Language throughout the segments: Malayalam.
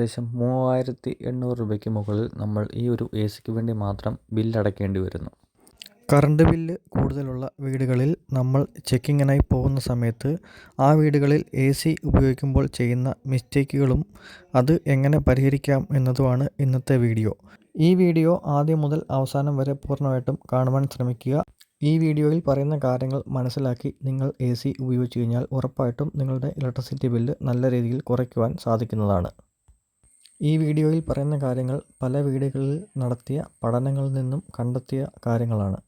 ഏകദേശം മൂവായിരത്തി എണ്ണൂറ് രൂപയ്ക്ക് മുകളിൽ നമ്മൾ ഈ ഒരു എ സിക്ക് വേണ്ടി മാത്രം ബില്ലടയ്ക്കേണ്ടി വരുന്നു. കറണ്ട് ബില്ല് കൂടുതലുള്ള വീടുകളിൽ നമ്മൾ ചെക്കിങ്ങിനായി പോകുന്ന സമയത്ത് ആ വീടുകളിൽ എ സി ഉപയോഗിക്കുമ്പോൾ ചെയ്യുന്ന മിസ്റ്റേക്കുകളും അത് എങ്ങനെ പരിഹരിക്കാം എന്നതുമാണ് ഇന്നത്തെ വീഡിയോ. ഈ വീഡിയോ ആദ്യം മുതൽ അവസാനം വരെ പൂർണമായിട്ടും കാണുവാൻ ശ്രമിക്കുക. ഈ വീഡിയോയിൽ പറയുന്ന കാര്യങ്ങൾ മനസ്സിലാക്കി നിങ്ങൾ എ സി ഉപയോഗിച്ച് കഴിഞ്ഞാൽ ഉറപ്പായിട്ടും നിങ്ങളുടെ ഇലക്ട്രിസിറ്റി ബില്ല് നല്ല രീതിയിൽ കുറയ്ക്കുവാൻ സാധിക്കുന്നതാണ്. ഈ വീഡിയോയിൽ പറയുന്ന കാര്യങ്ങൾ പല വീടുകളിൽ നടത്തിയ പഠനങ്ങളിൽ നിന്നും കണ്ടെത്തിയ കാര്യങ്ങളാണ്.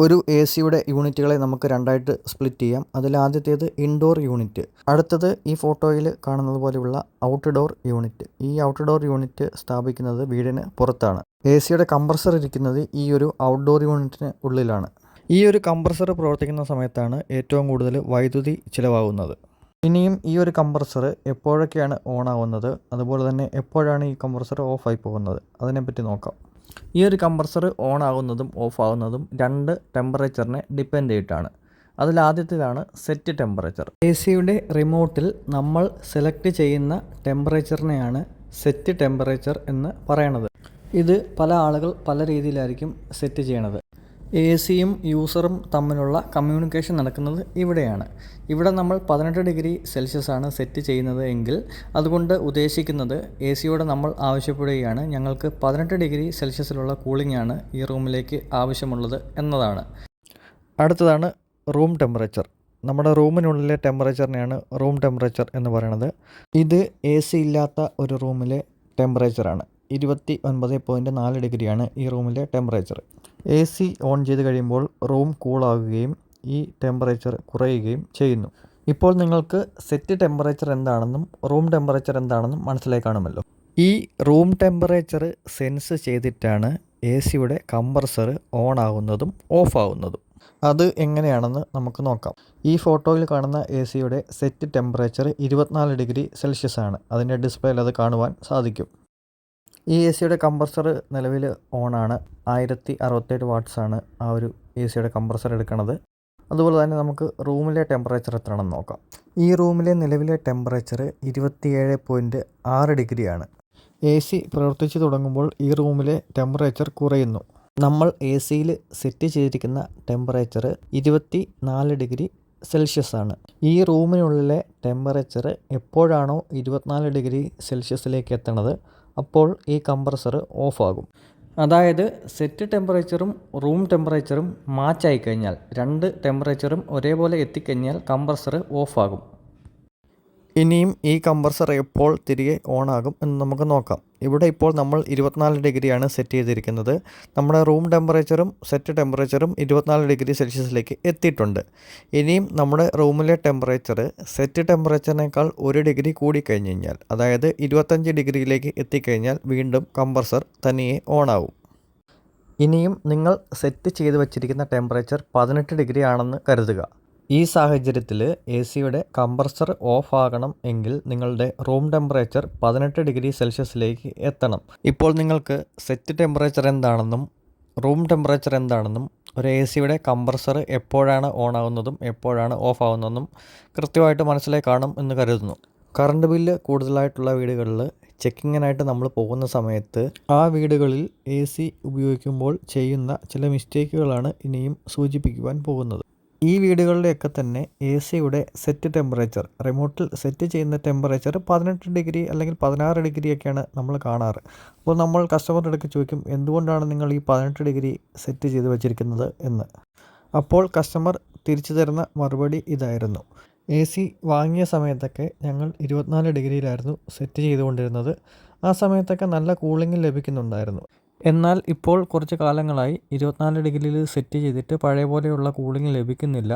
ഒരു എ സിയുടെ യൂണിറ്റുകളെ നമുക്ക് രണ്ടായിട്ട് സ്പ്ലിറ്റ് ചെയ്യാം. അതിൽ ആദ്യത്തേത് ഇൻഡോർ യൂണിറ്റ്. അടുത്തത് ഈ ഫോട്ടോയിൽ കാണുന്നത് പോലെയുള്ള ഔട്ട്ഡോർ യൂണിറ്റ്. ഈ ഔട്ട്ഡോർ യൂണിറ്റ് സ്ഥാപിക്കുന്നത് വീടിന് പുറത്താണ്. എ സിയുടെ കംപ്രസർ ഇരിക്കുന്നത് ഈ ഒരു ഔട്ട്ഡോർ യൂണിറ്റിന് ഉള്ളിലാണ്. ഈ ഒരു കംപ്രസർ പ്രവർത്തിക്കുന്ന സമയത്താണ് ഏറ്റവും കൂടുതൽ വൈദ്യുതി ചിലവാകുന്നത്. ഇനിയും ഈ ഒരു കംപ്രസർ എപ്പോഴൊക്കെയാണ് ഓൺ ആവുന്നത്? അതുപോലെ തന്നെ എപ്പോഴാണ് ഈ കംപ്രസർ ഓഫായി പോകുന്നത്? അതിനെപ്പറ്റി നോക്കാം. ഈ ഒരു കംപ്രസർ ഓൺ ആകുന്നതും ഓഫ് ആകുന്നതും രണ്ട് ടെമ്പറേച്ചറിനെ ഡിപ്പെൻഡ് ചെയ്തിട്ടാണ്. അതിൽ ആദ്യത്തേതാണ് സെറ്റ് ടെമ്പറേച്ചർ എ സിയുടെ റിമോട്ടിൽ നമ്മൾ സെലക്ട് ചെയ്യുന്ന ടെമ്പറേച്ചറിനെയാണ് സെറ്റ് ടെമ്പറേച്ചർ എന്ന് പറയണത്. ഇത് പല ആളുകൾ പല രീതിയിലായിരിക്കും സെറ്റ് ചെയ്യണത്. എ സിയും യൂസറും തമ്മിലുള്ള കമ്മ്യൂണിക്കേഷൻ നടക്കുന്നത് ഇവിടെയാണ്. ഇവിടെ നമ്മൾ പതിനെട്ട് ഡിഗ്രി സെൽഷ്യസ് ആണ് സെറ്റ് ചെയ്യുന്നത് എങ്കിൽ അതുകൊണ്ട് ഉദ്ദേശിക്കുന്നത് എ സിയോട് നമ്മൾ ആവശ്യപ്പെടുകയാണ്. ഞങ്ങൾക്ക് പതിനെട്ട് ഡിഗ്രി സെൽഷ്യസിലുള്ള കൂളിംഗ് ആണ് ഈ റൂമിലേക്ക് ആവശ്യമുള്ളത് എന്നതാണ്. അടുത്തതാണ് റൂം ടെമ്പറേച്ചർ. നമ്മുടെ റൂമിനുള്ളിലെ ടെമ്പറേച്ചറിനെയാണ് റൂം ടെമ്പറേച്ചർ എന്ന് പറയുന്നത്. ഇത് എ സി ഇല്ലാത്ത ഒരു റൂമിലെ ടെമ്പറേച്ചറാണ്. ഇരുപത്തി ഒൻപത് പോയിന്റ് നാല് ഡിഗ്രിയാണ് ഈ റൂമിലെ ടെമ്പറേച്ചർ എ സി ഓൺ ചെയ്ത് കഴിയുമ്പോൾ റൂം കൂളാകുകയും ഈ ടെമ്പറേച്ചർ കുറയുകയും ചെയ്യുന്നു. ഇപ്പോൾ നിങ്ങൾക്ക് സെറ്റ് ടെമ്പറേച്ചർ എന്താണെന്നും റൂം ടെമ്പറേച്ചർ എന്താണെന്നും മനസ്സിലായി കാണുമല്ലോ. ഈ റൂം ടെമ്പറേച്ചർ സെൻസ് ചെയ്തിട്ടാണ് എ സിയുടെ കംപ്രസർ ഓൺ ആകുന്നതും ഓഫ് ആകുന്നതും അത് എങ്ങനെയാണെന്ന് നമുക്ക് നോക്കാം. ഈ ഫോട്ടോയിൽ കാണുന്ന എ സിയുടെ സെറ്റ് ടെമ്പറേച്ചർ ഇരുപത്തിനാല് ഡിഗ്രി സെൽഷ്യസ് ആണ് അതിന്റെ ഡിസ്പ്ലേയിൽ അത് കാണുവാൻ സാധിക്കും. ഈ എ സിയുടെ കംപ്രസർ നിലവിൽ ഓണാണ് ആയിരത്തി അറുപത്തേഴ് വാട്ട്സാണ് ആ ഒരു എ സിയുടെ കംപ്രസർ എടുക്കുന്നത് അതുപോലെ തന്നെ നമുക്ക് റൂമിലെ ടെമ്പറേച്ചർ എത്രയാണെന്ന് നോക്കാം. ഈ റൂമിലെ നിലവിലെ ടെമ്പറേച്ചർ ഇരുപത്തിയേഴ് പോയിന്റ് ആറ് ഡിഗ്രിയാണ്. എ സി പ്രവർത്തിച്ച് തുടങ്ങുമ്പോൾ ഈ റൂമിലെ ടെമ്പറേച്ചർ കുറയുന്നു. നമ്മൾ എ സിയിൽ സെറ്റ് ചെയ്തിരിക്കുന്ന ടെമ്പറേച്ചർ ഇരുപത്തി നാല് ഡിഗ്രി സെൽഷ്യസ് ആണ്. ഈ റൂമിനുള്ളിലെ ടെമ്പറേച്ചർ എപ്പോഴാണോ ഇരുപത്തിനാല് ഡിഗ്രി സെൽഷ്യസിലേക്ക് എത്തണത്? അപ്പോൾ ഈ കംപ്രസർ ഓഫാകും. അതായത് സെറ്റ് ടെമ്പറേച്ചറും റൂം ടെമ്പറേച്ചറും മാച്ചായി കഴിഞ്ഞാൽ രണ്ട് ടെമ്പറേച്ചറും ഒരേപോലെ എത്തിക്കഴിഞ്ഞാൽ കംപ്രസർ ഓഫാകും. ഇനിയും ഈ കംപ്രസർ എപ്പോൾ തിരികെ ഓൺ ആകും എന്ന് നമുക്ക് നോക്കാം. ഇവിടെ ഇപ്പോൾ നമ്മൾ ഇരുപത്തിനാല് ഡിഗ്രിയാണ് സെറ്റ് ചെയ്തിരിക്കുന്നത്. നമ്മുടെ റൂം ടെമ്പറേച്ചറും സെറ്റ് ടെമ്പറേച്ചറും ഇരുപത്തിനാല് ഡിഗ്രി സെൽഷ്യസിലേക്ക് എത്തിയിട്ടുണ്ട്. ഇനിയും നമ്മുടെ റൂമിലെ ടെമ്പറേച്ചർ സെറ്റ് ടെമ്പറേച്ചറിനേക്കാൾ ഒരു ഡിഗ്രി കൂടി കഴിഞ്ഞ് കഴിഞ്ഞാൽ അതായത് ഇരുപത്തഞ്ച് ഡിഗ്രിയിലേക്ക് എത്തിക്കഴിഞ്ഞാൽ വീണ്ടും കംപ്രസർ തനിയെ ഓൺ ആവും ഇനിയും നിങ്ങൾ സെറ്റ് ചെയ്ത് വച്ചിരിക്കുന്ന ടെമ്പറേച്ചർ പതിനെട്ട് ഡിഗ്രി ആണെന്ന് കരുതുക. ഈ സാഹചര്യത്തിൽ എ സിയുടെ കംപ്രസർ ഓഫ് ആകണം എങ്കിൽ നിങ്ങളുടെ റൂം ടെമ്പറേച്ചർ പതിനെട്ട് ഡിഗ്രി സെൽഷ്യസിലേക്ക് എത്തണം. ഇപ്പോൾ നിങ്ങൾക്ക് സെറ്റ് ടെമ്പറേച്ചർ എന്താണെന്നും റൂം ടെമ്പറേച്ചർ എന്താണെന്നും ഒരു എ സിയുടെ കംപ്രസർ എപ്പോഴാണ് ഓൺ ആകുന്നതും എപ്പോഴാണ് ഓഫ് ആകുന്നതും കൃത്യമായിട്ട് മനസ്സിലായി കാണും എന്ന് കരുതുന്നു. കറണ്ട് ബില്ല് കൂടുതലായിട്ടുള്ള വീടുകളിൽ ചെക്കിങ്ങിനായിട്ട് നമ്മൾ പോകുന്ന സമയത്ത് ആ വീടുകളിൽ എ സി ഉപയോഗിക്കുമ്പോൾ ചെയ്യുന്ന ചില മിസ്റ്റേക്കുകളാണ് ഇനിയും സൂചിപ്പിക്കുവാൻ പോകുന്നത്. ഈ വീടുകളിലെയൊക്കെ തന്നെ എ സിയുടെ സെറ്റ് ടെമ്പറേച്ചർ റിമോട്ടിൽ സെറ്റ് ചെയ്യുന്ന ടെമ്പറേച്ചർ പതിനെട്ട് ഡിഗ്രി അല്ലെങ്കിൽ പതിനാറ് ഡിഗ്രിയൊക്കെയാണ് നമ്മൾ കാണാറ്. അപ്പോൾ നമ്മൾ കസ്റ്റമറിന്റെ അടുക്ക് ചോദിക്കും എന്തുകൊണ്ടാണ് നിങ്ങൾ ഈ പതിനെട്ട് ഡിഗ്രി സെറ്റ് ചെയ്ത് വെച്ചിരിക്കുന്നത്? എന്ന്. അപ്പോൾ കസ്റ്റമർ തിരിച്ചു തരുന്ന മറുപടി ഇതായിരുന്നു. എ സി വാങ്ങിയ സമയത്തൊക്കെ ഞങ്ങൾ ഇരുപത്തിനാല് ഡിഗ്രിയിലായിരുന്നു സെറ്റ് ചെയ്തുകൊണ്ടിരുന്നത്. ആ സമയത്തൊക്കെ നല്ല കൂളിംഗ് ലഭിക്കുന്നുണ്ടായിരുന്നു. എന്നാൽ ഇപ്പോൾ കുറച്ച് കാലങ്ങളായി ഇരുപത്തിനാല് ഡിഗ്രിയിൽ സെറ്റ് ചെയ്തിട്ട് പഴയ പോലെയുള്ള കൂളിംഗ് ലഭിക്കുന്നില്ല.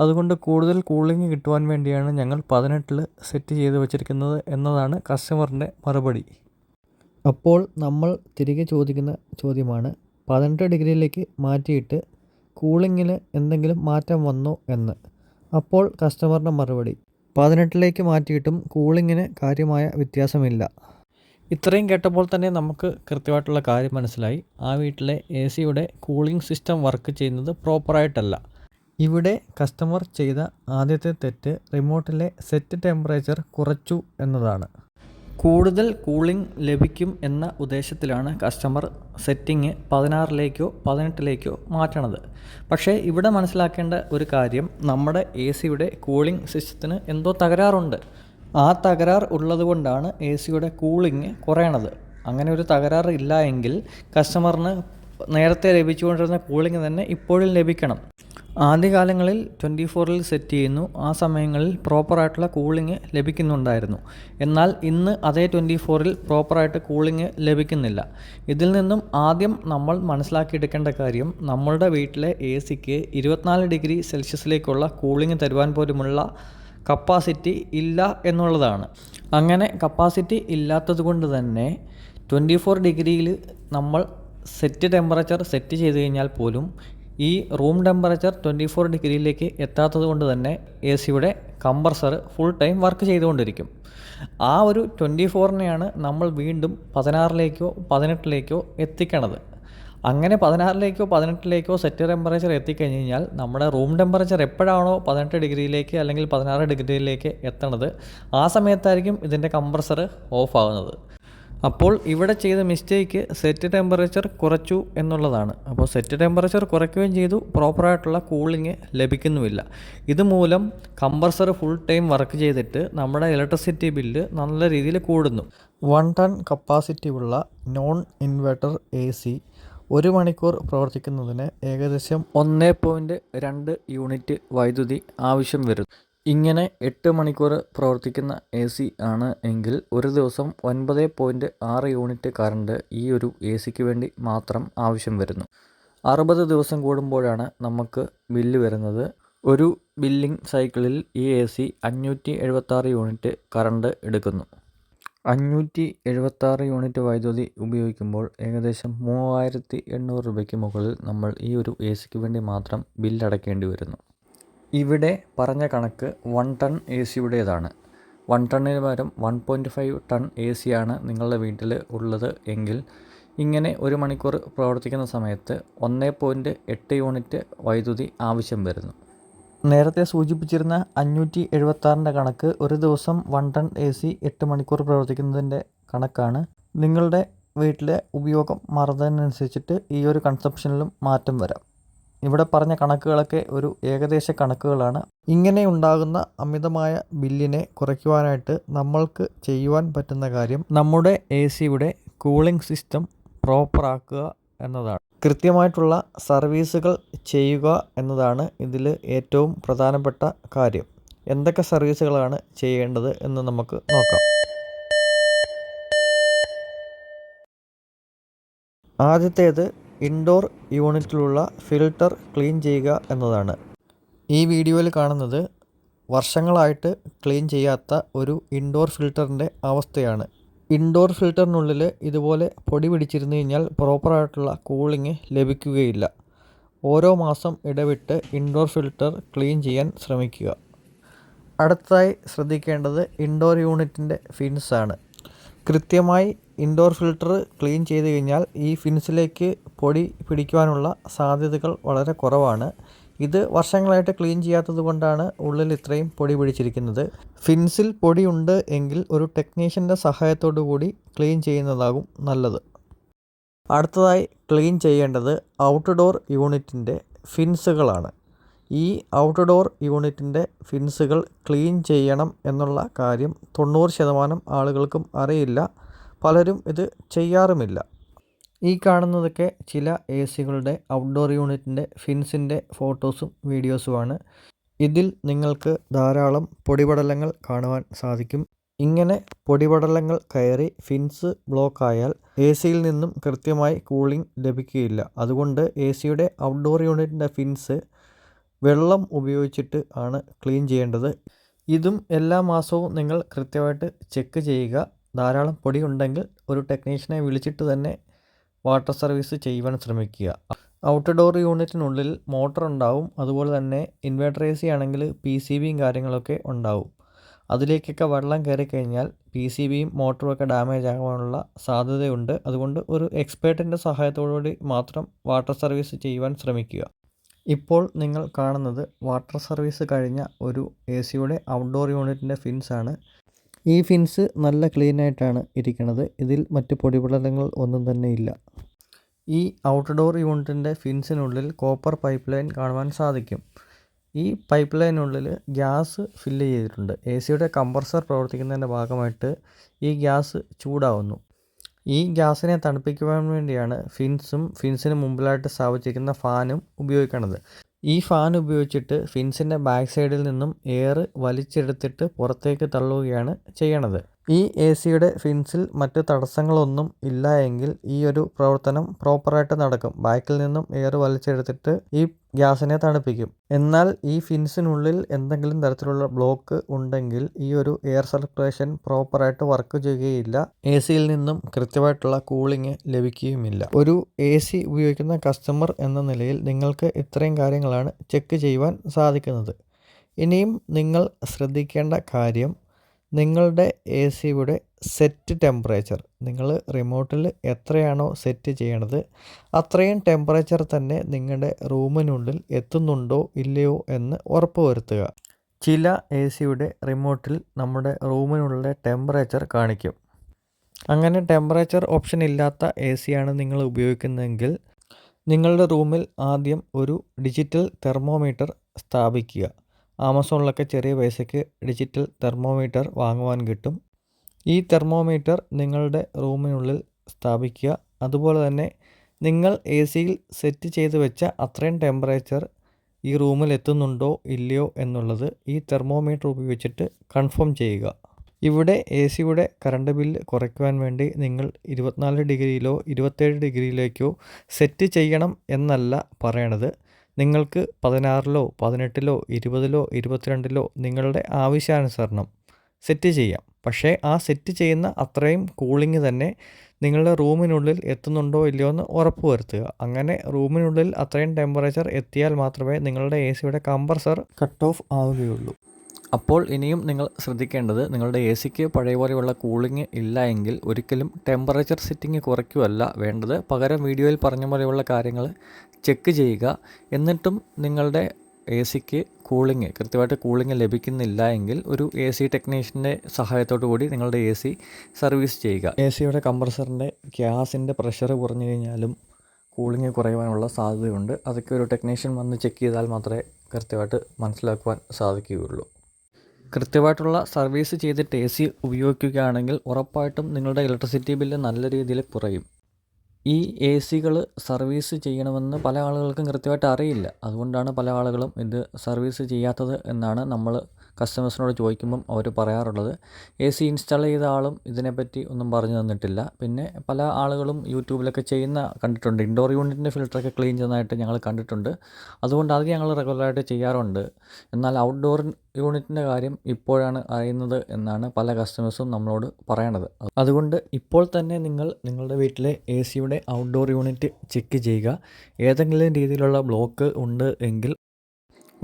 അതുകൊണ്ട് കൂടുതൽ കൂളിംഗ് കിട്ടുവാൻ വേണ്ടിയാണ് ഞങ്ങൾ പതിനെട്ടിൽ സെറ്റ് ചെയ്ത് വെച്ചിരിക്കുന്നത് എന്നതാണ് കസ്റ്റമറിന്റെ മറുപടി. അപ്പോൾ നമ്മൾ തിരികെ ചോദിക്കുന്ന ചോദ്യമാണ് പതിനെട്ട് ഡിഗ്രിയിലേക്ക് മാറ്റിയിട്ട് കൂളിങ്ങിൽ എന്തെങ്കിലും മാറ്റം വന്നോ എന്ന്. അപ്പോൾ കസ്റ്റമറിന്റെ മറുപടി പതിനെട്ടിലേക്ക് മാറ്റിയിട്ടും കൂളിങ്ങിന് കാര്യമായ വ്യത്യാസമില്ല. ഇത്രയും കേട്ടപ്പോൾ തന്നെ നമുക്ക് കൃത്യമായിട്ടുള്ള കാര്യം മനസ്സിലായി. ആ വീട്ടിലെ എ സിയുടെ കൂളിംഗ് സിസ്റ്റം വർക്ക് ചെയ്യുന്നത് പ്രോപ്പറായിട്ടല്ല ഇവിടെ കസ്റ്റമർ ചെയ്ത ആദ്യത്തെ തെറ്റ് റിമോട്ടിലെ സെറ്റ് ടെമ്പറേച്ചർ കുറച്ചു എന്നതാണ്. കൂടുതൽ കൂളിംഗ് ലഭിക്കും എന്ന ഉദ്ദേശത്തിലാണ് കസ്റ്റമർ സെറ്റിംഗ് പതിനാറിലേക്കോ പതിനെട്ടിലേക്കോ മാറ്റണത്. പക്ഷേ ഇവിടെ മനസ്സിലാക്കേണ്ട ഒരു കാര്യം നമ്മുടെ എ സിയുടെ കൂളിംഗ് സിസ്റ്റത്തിന് എന്തോ തകരാറുണ്ട്. ആ തകരാർ ഉള്ളതുകൊണ്ടാണ് എ സിയുടെ കൂളിംഗ് കുറയണത്. അങ്ങനെ ഒരു തകരാർ ഇല്ല എങ്കിൽ കസ്റ്റമറിന് നേരത്തെ ലഭിച്ചുകൊണ്ടിരുന്ന കൂളിംഗ് തന്നെ ഇപ്പോഴും ലഭിക്കണം. ആദ്യകാലങ്ങളിൽ ട്വന്റി ഫോറിൽ സെറ്റ് ചെയ്യുന്നു. ആ സമയങ്ങളിൽ പ്രോപ്പറായിട്ടുള്ള കൂളിംഗ് ലഭിക്കുന്നുണ്ടായിരുന്നു. എന്നാൽ ഇന്ന് അതേ ട്വന്റി ഫോറിൽ പ്രോപ്പറായിട്ട് കൂളിംഗ് ലഭിക്കുന്നില്ല. ഇതിൽ നിന്നും ആദ്യം നമ്മൾ മനസ്സിലാക്കിയെടുക്കേണ്ട കാര്യം നമ്മളുടെ വീട്ടിലെ എ സിക്ക് ഇരുപത്തിനാല് ഡിഗ്രി സെൽഷ്യസിലേക്കുള്ള കൂളിംഗ് തരുവാൻ പോലുമുള്ള കപ്പാസിറ്റി ഇല്ല എന്നുള്ളതാണ്. അങ്ങനെ കപ്പാസിറ്റി ഇല്ലാത്തത് കൊണ്ട് തന്നെ ട്വന്റി ഫോർ ഡിഗ്രിയിൽ നമ്മൾ സെറ്റ് ടെമ്പറേച്ചർ സെറ്റ് ചെയ്ത് കഴിഞ്ഞാൽ പോലും ഈ റൂം ടെമ്പറേച്ചർ ട്വന്റി ഫോർ ഡിഗ്രിയിലേക്ക് എത്താത്തത് കൊണ്ട് തന്നെ എ സിയുടെ കംപ്രസർ ഫുൾ ടൈം വർക്ക് ചെയ്തുകൊണ്ടിരിക്കും. ആ ഒരു ട്വന്റി ഫോറിനെയാണ് നമ്മൾ വീണ്ടും പതിനാറിലേക്കോ പതിനെട്ടിലേക്കോ എത്തിക്കണത്. അങ്ങനെ പതിനാറിലേക്കോ പതിനെട്ടിലേക്കോ സെറ്റ് ടെമ്പറേച്ചർ എത്തിക്കഴിഞ്ഞ് കഴിഞ്ഞാൽ നമ്മുടെ റൂം ടെമ്പറേച്ചർ എപ്പോഴാണോ പതിനെട്ട് ഡിഗ്രിയിലേക്ക് അല്ലെങ്കിൽ പതിനാറ് ഡിഗ്രിയിലേക്ക് എത്തണത് ആ സമയത്തായിരിക്കും ഇതിന്റെ കംപ്രസർ ഓഫ് ആകുന്നത് അപ്പോൾ ഇവിടെ ചെയ്ത മിസ്റ്റേക്ക് സെറ്റ് ടെമ്പറേച്ചർ കുറച്ചു എന്നുള്ളതാണ്. അപ്പോൾ സെറ്റ് ടെമ്പറേച്ചർ കുറയ്ക്കുകയും ചെയ്തു പ്രോപ്പറായിട്ടുള്ള കൂളിംഗ് ലഭിക്കുന്നുമില്ല. ഇതുമൂലം കംപ്രസർ ഫുൾ ടൈം വർക്ക് ചെയ്തിട്ട് നമ്മുടെ ഇലക്ട്രിസിറ്റി ബില്ല് നല്ല രീതിയിൽ കൂടുന്നു. വൺ ടൺ കപ്പാസിറ്റി ഉള്ള നോൺ ഇൻവെർട്ടർ എ സി ഒരു മണിക്കൂർ പ്രവർത്തിക്കുന്നതിന് ഏകദേശം ഒന്ന് പോയിന്റ് രണ്ട് യൂണിറ്റ് വൈദ്യുതി ആവശ്യം വരും ഇങ്ങനെ എട്ട് മണിക്കൂർ പ്രവർത്തിക്കുന്ന എ സി ആണ് എങ്കിൽ ഒരു ദിവസം ഒൻപത് പോയിന്റ് ആറ് യൂണിറ്റ് കറണ്ട് ഈ ഒരു എ സിക്ക് വേണ്ടി മാത്രം ആവശ്യം വരുന്നു. അറുപത് ദിവസം കൂടുമ്പോഴാണ് നമുക്ക് ബില്ല് വരുന്നത്. ഒരു ബില്ലിംഗ് സൈക്കിളിൽ ഈ എ സി അഞ്ഞൂറ്റി എഴുപത്താറ് യൂണിറ്റ് കറണ്ട് എടുക്കുന്നു. അഞ്ഞൂറ്റി എഴുപത്താറ് യൂണിറ്റ് വൈദ്യുതി ഉപയോഗിക്കുമ്പോൾ ഏകദേശം മൂവായിരത്തി എണ്ണൂറ് രൂപയ്ക്ക് മുകളിൽ നമ്മൾ ഈ ഒരു എ സിക്ക് വേണ്ടി മാത്രം ബില്ലടയ്ക്കേണ്ടി വരുന്നു. ഇവിടെ പറഞ്ഞ കണക്ക് വൺ ടൺ എ സിയുടേതാണ്. വൺ ടണ്ണിന് പകരം one point five ton A സിയാണ് നിങ്ങളുടെ വീട്ടിൽ ഉള്ളത് എങ്കിൽ ഇങ്ങനെ ഒരു മണിക്കൂർ പ്രവർത്തിക്കുന്ന സമയത്ത് ഒന്ന് പോയിന്റ് എട്ട് യൂണിറ്റ് വൈദ്യുതി ആവശ്യം വരുന്നു. നേരത്തെ സൂചിപ്പിച്ചിരുന്ന അഞ്ഞൂറ്റി എഴുപത്താറിന്റെ കണക്ക് ഒരു ദിവസം വൺ ടൺ എ സി എട്ട് മണിക്കൂർ പ്രവർത്തിക്കുന്നതിന്റെ കണക്കാണ്. നിങ്ങളുടെ വീട്ടിലെ ഉപയോഗം മാറുന്നതിനനുസരിച്ചിട്ട് ഈ ഒരു കൺസപ്ഷനിലും മാറ്റം വരാം. ഇവിടെ പറഞ്ഞ കണക്കുകളൊക്കെ ഒരു ഏകദേശ കണക്കുകളാണ്. ഇങ്ങനെ ഉണ്ടാകുന്ന അമിതമായ ബില്ലിനെ കുറയ്ക്കുവാനായിട്ട് നമ്മൾക്ക് ചെയ്യുവാൻ പറ്റുന്ന കാര്യം നമ്മുടെ എ സിയുടെ കൂളിംഗ് സിസ്റ്റം പ്രോപ്പറാക്കുക എന്നതാണ്. കൃത്യമായിട്ടുള്ള സർവീസുകൾ ചെയ്യുക എന്നതാണ് ഇതിൽ ഏറ്റവും പ്രധാനപ്പെട്ട കാര്യം. എന്തൊക്കെ സർവീസുകളാണ് ചെയ്യേണ്ടത് എന്ന് നമുക്ക് നോക്കാം. ആദ്യത്തേത് ഇൻഡോർ യൂണിറ്റിലുള്ള ഫിൽട്ടർ ക്ലീൻ ചെയ്യുക എന്നതാണ്. ഈ വീഡിയോയിൽ കാണുന്നത് വർഷങ്ങളായിട്ട് ക്ലീൻ ചെയ്യാത്ത ഒരു ഇൻഡോർ ഫിൽട്ടറിന്റെ അവസ്ഥയാണ്. ഇൻഡോർ ഫിൽറ്ററിനുള്ളിൽ ഇതുപോലെ പൊടി പിടിച്ചിരുന്നു കഴിഞ്ഞാൽ പ്രോപ്പറായിട്ടുള്ള കൂളിംഗ് ലഭിക്കുകയില്ല. ഓരോ മാസം ഇടവിട്ട് ഇൻഡോർ ഫിൽറ്റർ ക്ലീൻ ചെയ്യാൻ ശ്രമിക്കുക. അടുത്തതായി ശ്രദ്ധിക്കേണ്ടത് ഇൻഡോർ യൂണിറ്റിന്റെ ഫിൻസാണ് കൃത്യമായി ഇൻഡോർ ഫിൽറ്റർ ക്ലീൻ ചെയ്ത് കഴിഞ്ഞാൽ ഈ ഫിൻസിലേക്ക് പൊടി പിടിക്കുവാനുള്ള സാധ്യതകൾ വളരെ കുറവാണ്. ഇത് വർഷങ്ങളായിട്ട് ക്ലീൻ ചെയ്യാത്തത് കൊണ്ടാണ് ഉള്ളിൽ ഇത്രയും പൊടി പിടിച്ചിരിക്കുന്നത്. ഫിൻസിൽ പൊടിയുണ്ട് എങ്കിൽ ഒരു ടെക്നീഷ്യന്റെ സഹായത്തോടു കൂടി ക്ലീൻ ചെയ്യുന്നതാകും നല്ലത്. അടുത്തതായി ക്ലീൻ ചെയ്യേണ്ടത് ഔട്ട്ഡോർ യൂണിറ്റിന്റെ ഫിൻസുകളാണ്. ഈ ഔട്ട്ഡോർ യൂണിറ്റിന്റെ ഫിൻസുകൾ ക്ലീൻ ചെയ്യണം എന്നുള്ള കാര്യം തൊണ്ണൂറ് ശതമാനം ആളുകൾക്കും അറിയില്ല. പലരും ഇത് ചെയ്യാറുമില്ല. ഈ കാണുന്നതൊക്കെ ചില എ സികളുടെ ഔട്ട്ഡോർ യൂണിറ്റിന്റെ ഫിൻസിന്റെ ഫോട്ടോസും വീഡിയോസുമാണ് ഇതിൽ നിങ്ങൾക്ക് ധാരാളം പൊടിപടലങ്ങൾ കാണുവാൻ സാധിക്കും. ഇങ്ങനെ പൊടിപടലങ്ങൾ കയറി ഫിൻസ് ബ്ലോക്ക് ആയാൽ എ സിയിൽ നിന്നും കൃത്യമായി കൂളിംഗ് ലഭിക്കുകയില്ല. അതുകൊണ്ട് എ സിയുടെ ഔട്ട്ഡോർ യൂണിറ്റിന്റെ ഫിൻസ് വെള്ളം ഉപയോഗിച്ചിട്ട് ആണ് ക്ലീൻ ചെയ്യേണ്ടത്. ഇതും എല്ലാ മാസവും നിങ്ങൾ കൃത്യമായിട്ട് ചെക്ക് ചെയ്യുക. ധാരാളം പൊടി ഉണ്ടെങ്കിൽ ഒരു ടെക്നീഷ്യനെ വിളിച്ചിട്ട് തന്നെ വാട്ടർ സർവീസ് ചെയ്യുവാൻ ശ്രമിക്കുക. ഔട്ട്ഡോർ യൂണിറ്റിനുള്ളിൽ മോട്ടർ ഉണ്ടാവും. അതുപോലെ തന്നെ ഇൻവേർട്ടർ എ സി ആണെങ്കിൽ പി സി ബിയും കാര്യങ്ങളൊക്കെ ഉണ്ടാവും. അതിലേക്കൊക്കെ വെള്ളം കയറി കഴിഞ്ഞാൽ പി സി ബിയും മോട്ടറും ഒക്കെ ഡാമേജ് ആകാനുള്ള സാധ്യതയുണ്ട്. അതുകൊണ്ട് ഒരു എക്സ്പേർട്ടിന്റെ സഹായത്തോടുകൂടി മാത്രം വാട്ടർ സർവീസ് ചെയ്യുവാൻ ശ്രമിക്കുക. ഇപ്പോൾ നിങ്ങൾ കാണുന്നത് വാട്ടർ സർവീസ് കഴിഞ്ഞ ഒരു എ സിയുടെ ഔട്ട്ഡോർ യൂണിറ്റിന്റെ ഫിൻസ് ആണ് ഈ ഫിൻസ് നല്ല ക്ലീനായിട്ടാണ് ഇരിക്കുന്നത് ഇതിൽ മറ്റ് പൊടിപടലങ്ങൾ ഒന്നും തന്നെ ഇല്ല. ഈ ഔട്ട്ഡോർ യൂണിറ്റിന്റെ ഫിൻസിനുള്ളിൽ കോപ്പർ പൈപ്പ് ലൈൻ കാണുവാൻ സാധിക്കും. ഈ പൈപ്പ് ലൈനുള്ളിൽ ഗ്യാസ് ഫില്ല് ചെയ്തിട്ടുണ്ട്. എ സിയുടെ കംപ്രസർ പ്രവർത്തിക്കുന്നതിന്റെ ഭാഗമായിട്ട് ഈ ഗ്യാസ് ചൂടാവുന്നു. ഈ ഗ്യാസിനെ തണുപ്പിക്കുവാൻ വേണ്ടിയാണ് ഫിൻസും ഫിൻസിന് മുമ്പിലായിട്ട് സ്ഥാപിച്ചിരിക്കുന്ന ഫാനും ഉപയോഗിക്കുന്നത് ഈ ഫാൻ ഉപയോഗിച്ചിട്ട് ഫിൻസിന്റെ ബാക്ക് സൈഡിൽ നിന്നും എയർ വലിച്ചെടുത്തിട്ട് പുറത്തേക്ക് തള്ളുകയാണ് ചെയ്യണത്. ഈ എ സിയുടെ ഫിൻസിൽ മറ്റ് തടസ്സങ്ങളൊന്നും ഇല്ല എങ്കിൽ ഈ ഒരു പ്രവർത്തനം പ്രോപ്പറായിട്ട് നടക്കും. ബാക്കിൽ നിന്നും എയർ വലിച്ചെടുത്തിട്ട് ഈ ഗ്യാസിനെ തണുപ്പിക്കും. എന്നാൽ ഈ ഫിൻസിനുള്ളിൽ എന്തെങ്കിലും തരത്തിലുള്ള ബ്ലോക്ക് ഉണ്ടെങ്കിൽ ഈ ഒരു എയർ സർക്കുലേഷൻ പ്രോപ്പറായിട്ട് വർക്ക് ചെയ്യുകയില്ല. എ സിയിൽ നിന്നും കൃത്യമായിട്ടുള്ള കൂളിംഗ് ലഭിക്കുകയുമില്ല. ഒരു എ സി ഉപയോഗിക്കുന്ന കസ്റ്റമർ എന്ന നിലയിൽ നിങ്ങൾക്ക് ഇത്രയും കാര്യങ്ങളാണ് ചെക്ക് ചെയ്യുവാൻ സാധിക്കുന്നത്. ഇനിയും നിങ്ങൾ ശ്രദ്ധിക്കേണ്ട കാര്യം നിങ്ങളുടെ എ സിയുടെ സെറ്റ് ടെമ്പറേച്ചർ നിങ്ങൾ റിമോട്ടിൽ എത്രയാണോ സെറ്റ് ചെയ്യണത് അത്രയും ടെമ്പറേച്ചർ തന്നെ നിങ്ങളുടെ റൂമിനുള്ളിൽ എത്തുന്നുണ്ടോ ഇല്ലയോ എന്ന് ഉറപ്പ് വരുത്തുക ചില എ സിയുടെ റിമോട്ടിൽ നമ്മുടെ റൂമിനുള്ളിലെ ടെമ്പറേച്ചർ കാണിക്കും. അങ്ങനെ ടെമ്പറേച്ചർ ഓപ്ഷൻ ഇല്ലാത്ത എ സിയാണ് നിങ്ങൾ ഉപയോഗിക്കുന്നതെങ്കിൽ നിങ്ങളുടെ റൂമിൽ ആദ്യം ഒരു ഡിജിറ്റൽ തെർമോമീറ്റർ സ്ഥാപിക്കുക. ആമസോണിലൊക്കെ ചെറിയ പൈസയ്ക്ക് ഡിജിറ്റൽ തെർമോമീറ്റർ വാങ്ങുവാൻ കിട്ടും. ഈ തെർമോമീറ്റർ നിങ്ങളുടെ റൂമിനുള്ളിൽ സ്ഥാപിക്കുക. അതുപോലെ തന്നെ നിങ്ങൾ എ സിയിൽ സെറ്റ് ചെയ്ത് വെച്ച അത്രയും ടെമ്പറേച്ചർ ഈ റൂമിൽ എത്തുന്നുണ്ടോ ഇല്ലയോ എന്നുള്ളത് ഈ തെർമോമീറ്റർ ഉപയോഗിച്ചിട്ട് കൺഫേം ചെയ്യുക. ഇവിടെ എ സിയുടെ കറണ്ട് ബില്ല് കുറയ്ക്കുവാൻ വേണ്ടി നിങ്ങൾ ഇരുപത്തിനാല് ഡിഗ്രിയിലോ ഇരുപത്തേഴ് ഡിഗ്രിയിലേക്കോ സെറ്റ് ചെയ്യണം എന്നല്ല പറയണത്. നിങ്ങൾക്ക് പതിനാറിലോ പതിനെട്ടിലോ ഇരുപതിലോ ഇരുപത്തിരണ്ടിലോ നിങ്ങളുടെ ആവശ്യാനുസരണം സെറ്റ് ചെയ്യാം. പക്ഷേ ആ സെറ്റ് ചെയ്യുന്ന അത്രയും കൂളിംഗ് തന്നെ നിങ്ങളുടെ റൂമിനുള്ളിൽ എത്തുന്നുണ്ടോ ഇല്ലയോ എന്ന് ഉറപ്പ് വരുത്തുക. അങ്ങനെ റൂമിനുള്ളിൽ അത്രയും ടെമ്പറേച്ചർ എത്തിയാൽ മാത്രമേ നിങ്ങളുടെ എ സിയുടെ കംപ്രസർ കട്ട് ഓഫ് ആവുകയുള്ളൂ. അപ്പോൾ ഇനിയും നിങ്ങൾ ശ്രദ്ധിക്കേണ്ടത് നിങ്ങളുടെ എ സിക്ക് പഴയ പോലെയുള്ള കൂളിംഗ് ഇല്ല എങ്കിൽ ഒരിക്കലും ടെമ്പറേച്ചർ സെറ്റിംഗ് കുറയ്ക്കുകയല്ല വേണ്ടത്. പകരം വീഡിയോയിൽ പറഞ്ഞ പോലെയുള്ള കാര്യങ്ങൾ ചെക്ക് ചെയ്യുക. എന്നിട്ടും നിങ്ങളുടെ എ സിക്ക് കൂളിംഗ് കൃത്യമായിട്ട് കൂളിംഗ് ലഭിക്കുന്നില്ല എങ്കിൽ ഒരു എ സി ടെക്നീഷ്യന്റെ സഹായത്തോടു കൂടി നിങ്ങളുടെ എ സി സർവീസ് ചെയ്യുക. എ സിയുടെ കംപ്രസറിന്റെ ഗ്യാസിന്റെ പ്രഷർ കുറഞ്ഞു കഴിഞ്ഞാലും കൂളിംഗ് കുറയുവാനുള്ള സാധ്യതയുണ്ട്. അതൊക്കെ ഒരു ടെക്നീഷ്യൻ വന്ന് ചെക്ക് ചെയ്താൽ മാത്രമേ കൃത്യമായിട്ട് മനസ്സിലാക്കുവാൻ സാധിക്കുകയുള്ളൂ. കൃത്യമായിട്ടുള്ള സർവീസ് ചെയ്തിട്ട് എ സി ഉപയോഗിക്കുകയാണെങ്കിൽ ഉറപ്പായിട്ടും നിങ്ങളുടെ ഇലക്ട്രിസിറ്റി ബില്ല് നല്ല രീതിയിൽ കുറയും. ഈ എ സികൾ സർവീസ് ചെയ്യണമെന്ന് പല ആളുകൾക്കും കൃത്യമായിട്ട് അറിയില്ല. അതുകൊണ്ടാണ് പല ആളുകളും ഇത് സർവീസ് ചെയ്യാത്തത് എന്നാണ് നമ്മൾ കസ്റ്റമേഴ്സിനോട് ചോദിക്കുമ്പം അവർ പറയാറുള്ളത് എ സി ഇൻസ്റ്റാൾ ചെയ്ത ആളും ഇതിനെപ്പറ്റി ഒന്നും പറഞ്ഞു തന്നിട്ടില്ല. പിന്നെ പല ആളുകളും യൂട്യൂബിലൊക്കെ ചെയ്യുന്ന കണ്ടിട്ടുണ്ട്. ഇൻഡോർ യൂണിറ്റിന്റെ ഫിൽറ്ററൊക്കെ ക്ലീൻ ചെയ്യുന്നതായിട്ട് ഞങ്ങൾ കണ്ടിട്ടുണ്ട്. അതുകൊണ്ട് അത് ഞങ്ങൾ റെഗുലറായിട്ട് ചെയ്യാറുണ്ട്. എന്നാൽ ഔട്ട്ഡോർ യൂണിറ്റിന്റെ കാര്യം ഇപ്പോഴാണ് അറിയുന്നത് എന്നാണ് പല കസ്റ്റമേഴ്സും നമ്മളോട് പറയണത്. അതുകൊണ്ട് ഇപ്പോൾ തന്നെ നിങ്ങൾ നിങ്ങളുടെ വീട്ടിലെ എ സിയുടെ ഔട്ട്ഡോർ യൂണിറ്റ് ചെക്ക് ചെയ്യുക. ഏതെങ്കിലും രീതിയിലുള്ള ബ്ലോക്ക് ഉണ്ട് എങ്കിൽ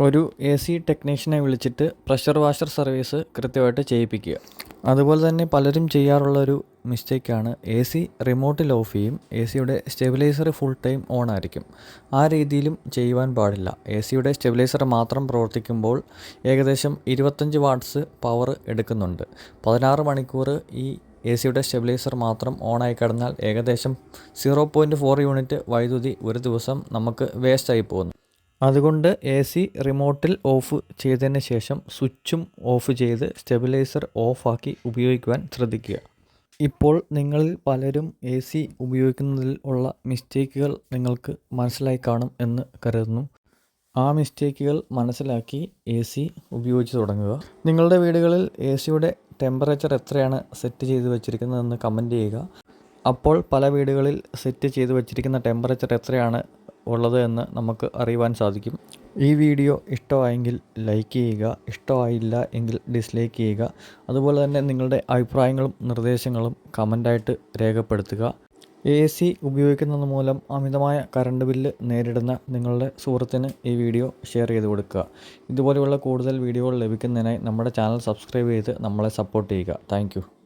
ഒരു എ സി ടെക്നീഷ്യനെ വിളിച്ചിട്ട് പ്രഷർ വാഷർ സർവീസ് കൃത്യമായിട്ട് ചെയ്യിപ്പിക്കുക. അതുപോലെ തന്നെ പലരും ചെയ്യാറുള്ള ഒരു മിസ്റ്റേക്കാണ് എ സി റിമോട്ടിൽ ഓഫ് ചെയ്യും എ സിയുടെ സ്റ്റെബിലൈസർ ഫുൾ ടൈം ഓൺ ആയിരിക്കും. ആ രീതിയിലും ചെയ്യുവാൻ പാടില്ല. എ സിയുടെ സ്റ്റെബിലൈസർ മാത്രം പ്രവർത്തിക്കുമ്പോൾ ഏകദേശം ഇരുപത്തഞ്ച് വാട്ട്സ് പവർ എടുക്കുന്നുണ്ട്. പതിനാറ് മണിക്കൂർ ഈ എ സിയുടെ സ്റ്റെബിലൈസർ മാത്രം ഓണായി കിടന്നാൽ ഏകദേശം സീറോ പോയിന്റ് ഫോർ യൂണിറ്റ് വൈദ്യുതി ഒരു ദിവസം നമുക്ക് വേസ്റ്റായി പോകുന്നു. അതുകൊണ്ട് എ സി റിമോട്ടിൽ ഓഫ് ചെയ്തതിന് ശേഷം സ്വിച്ചും ഓഫ് ചെയ്ത് സ്റ്റെബിലൈസർ ഓഫാക്കി ഉപയോഗിക്കുവാൻ ശ്രദ്ധിക്കുക. ഇപ്പോൾ നിങ്ങളിൽ പലരും എ സി ഉപയോഗിക്കുന്നതിൽ ഉള്ള മിസ്റ്റേക്കുകൾ നിങ്ങൾക്ക് മനസ്സിലായി കാണും എന്ന് കരുതുന്നു. ആ മിസ്റ്റേക്കുകൾ മനസ്സിലാക്കി എ സി ഉപയോഗിച്ച് തുടങ്ങുക. നിങ്ങളുടെ വീടുകളിൽ എ സിയുടെ ടെമ്പറേച്ചർ എത്രയാണ് സെറ്റ് ചെയ്ത് വെച്ചിരിക്കുന്നതെന്ന് കമന്റ് ചെയ്യുക. അപ്പോൾ പല വീടുകളിൽ സെറ്റ് ചെയ്ത് വെച്ചിരിക്കുന്ന ടെമ്പറേച്ചർ എത്രയാണ് ഉള്ളത് എന്ന് നമുക്ക് അറിയുവാൻ സാധിക്കും. ഈ വീഡിയോ ഇഷ്ടമായെങ്കിൽ ലൈക്ക് ചെയ്യുക ഇഷ്ടമായില്ല എങ്കിൽ ഡിസ്ലൈക്ക് ചെയ്യുക. അതുപോലെ തന്നെ നിങ്ങളുടെ അഭിപ്രായങ്ങളും നിർദ്ദേശങ്ങളും കമന്റായിട്ട് രേഖപ്പെടുത്തുക. എ സി ഉപയോഗിക്കുന്നത് മൂലം അമിതമായ കറണ്ട് ബില്ല് നേരിടുന്ന നിങ്ങളുടെ സുഹൃത്തിന് ഈ വീഡിയോ ഷെയർ ചെയ്ത് കൊടുക്കുക. ഇതുപോലെയുള്ള കൂടുതൽ വീഡിയോകൾ ലഭിക്കുന്നതിനായി നമ്മുടെ ചാനൽ സബ്സ്ക്രൈബ് ചെയ്ത് നമ്മളെ സപ്പോർട്ട് ചെയ്യുക. താങ്ക്